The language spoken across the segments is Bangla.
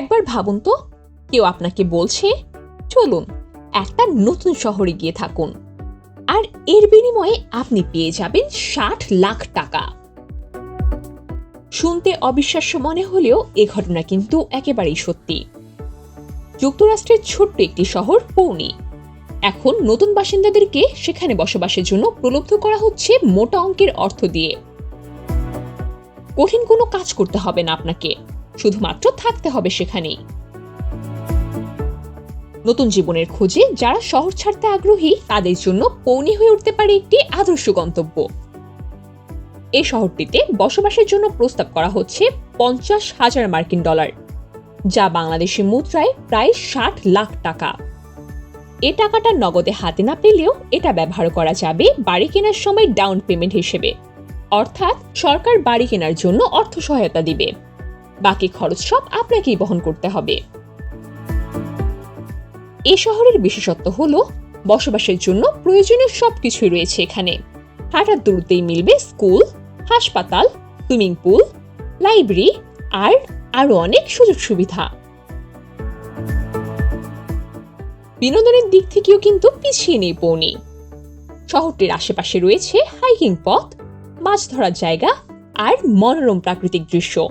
একবার ভাবুন তো, কেউ আপনাকে বলছে, চলুন, একটা নতুন শহরে গিয়ে থাকুন। আর এর বিনিময়ে আপনি পেয়ে যাবেন ষাট লাখ টাকা। শুনতে অবিশ্বাস্য মনে হলেও এ ঘটনা কিন্তু একেবারেই সত্যি। যুক্তরাষ্ট্রের ছোট্ট একটি শহর পৌনি। এখন নতুন বাসিন্দাদেরকে সেখানে বসবাসের জন্য প্রলুব্ধ করা হচ্ছে মোটা অঙ্কের অর্থ দিয়ে। কঠিন কোনো কাজ করতে হবে না আপনাকে। শুধুমাত্র থাকতে হবে সেখানেই। নতুন জীবনের খোঁজে যারা শহর ছাড়তে আগ্রহী, তাদের জন্য পৌনি হয়ে উঠতে পারে একটি আদর্শ গন্তব্য। এই শহরটিতে বসবাসের জন্য প্রস্তাব করা হচ্ছে পঞ্চাশ হাজার মার্কিন ডলার, যা বাংলাদেশি মুদ্রায় প্রায় ষাট লাখ টাকা। এ টাকাটা নগদে হাতে না পেলেও এটা ব্যবহার করা যাবে বাড়ি কেনার সময় ডাউন পেমেন্ট হিসেবে, অর্থাৎ সরকার বাড়ি কেনার জন্য অর্থ সহায়তা দিবে। বাকি খরচ সব আপনাকেই বহন করতে হবে। এ শহরের বিশেষত্ব হল, বসবাসের জন্য প্রয়োজনীয় সবকিছুই রয়েছে এখানে। হাঁটার দূরতেই মিলবে স্কুল, হাসপাতাল, সুইমিং পুল, লাইব্রেরি আর আরও অনেক সুযোগ সুবিধা। বিনোদনের দিক থেকেও কিন্তু পিছিয়ে নেই পৌনি। শহরটির আশেপাশে রয়েছে হাইকিং পথ, মাছ ধরার জায়গা আর মনোরম প্রাকৃতিক দৃশ্য।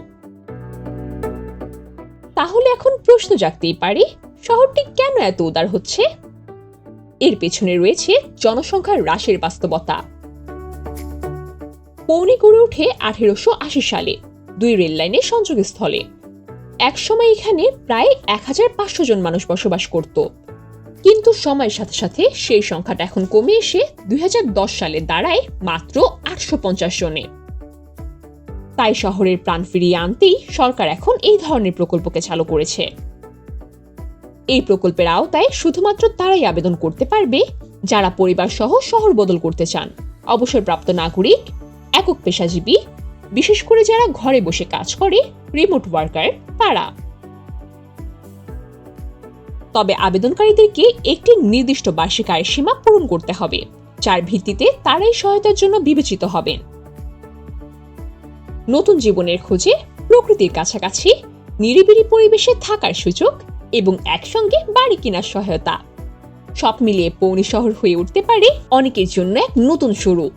তাহলে এখন প্রশ্ন জাগতেই পারে, শহরটি কেন এত উদার হচ্ছে? এর পেছনে রয়েছে জনসংখ্যার হ্রাসের বাস্তবতা। পৌনে গড়ে ওঠে আঠেরোশো আশি সালে, দুই রেল লাইনের সংযোগস্থলে। একসময় এখানে প্রায় এক হাজার পাঁচশো জন মানুষ বসবাস করত। কিন্তু সময়ের সাথে সাথে সেই সংখ্যাটা এখন কমে এসে দুই সালে দাঁড়ায় মাত্র আটশো পঞ্চাশ জনে। তাই শহরের প্রাণ ফিরিয়ে আনতেই সরকার এখন এই ধরনের প্রকল্পকে চালু করেছে। এই প্রকল্পের আওতায় শুধুমাত্র তারাই আবেদন করতে পারবে, যারা পরিবার সহ শহর বদল করতে চান। অবসরপ্রাপ্ত নাগরিক, একক পেশাজীবী, বিশেষ করে যারা ঘরে বসে কাজ করে রিমোট ওয়ার্কার তারা। তবে আবেদনকারীদেরকে একটি নির্দিষ্ট বার্ষিক আয়ের সীমা পূরণ করতে হবে, যার ভিত্তিতে তারাই সহায়তার জন্য বিবেচিত হবেন। নতুন জীবনের খোঁজে প্রকৃতির কাছাকাছি, নিরিবিলি পরিবেশে থাকার সুযোগ এবং একসঙ্গে বাড়ি কেনার সহায়তা। সব মিলিয়ে পৌনি শহর হয়ে উঠতে পারে অনেকের জন্য এক নতুন শুরু।